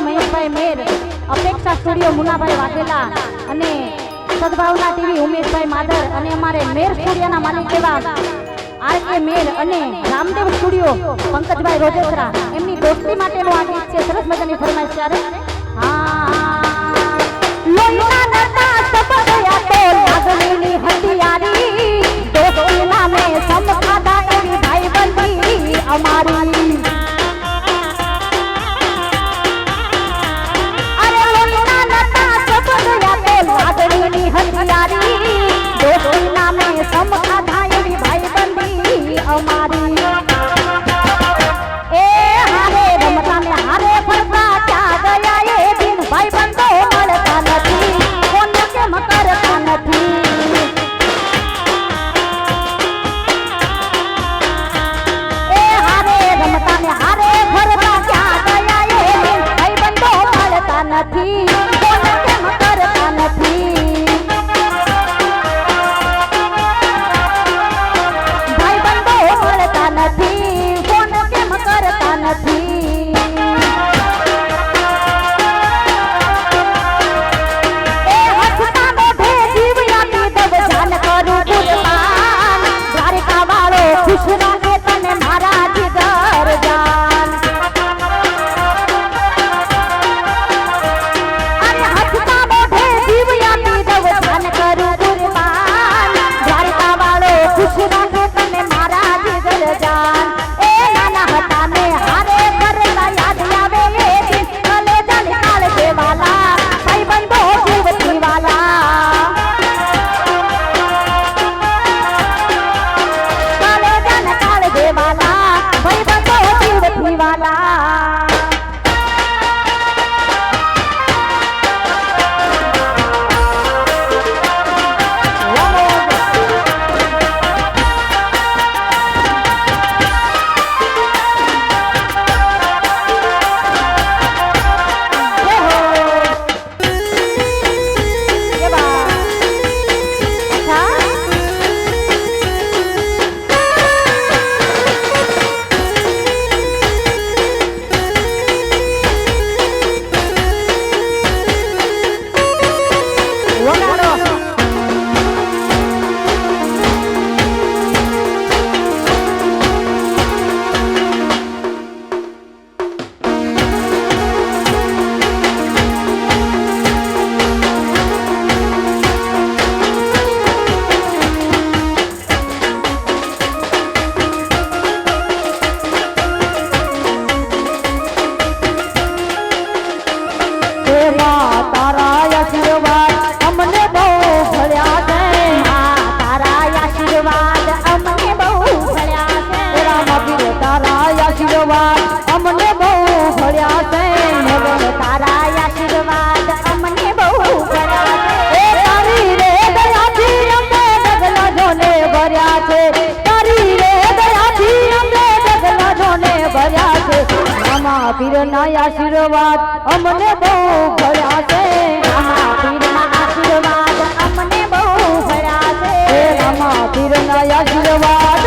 Studio મહેશભાઈ મેર, અપેક્ષા studio Munabhai Vaghela અને સદભાવના TV Umeshbhai માદર અને અમારે મેર સ્ટુડિયોના માલિક એવા આરકે મેર અને રામદેવ સ્ટુડિયો, પંકજભાઈ રોજેસરા. એમની દોસ્તી માટેનું આ ગીત છે, સરસ મજાની ફરમાઈશ ત્યારે happy. Bye bye. પીરના આશીર્વાદ અમને બહુ ભર્યા છે. રામા પીરના આશીર્વાદ અમને બહુ ભર્યા આશીર્વાદ.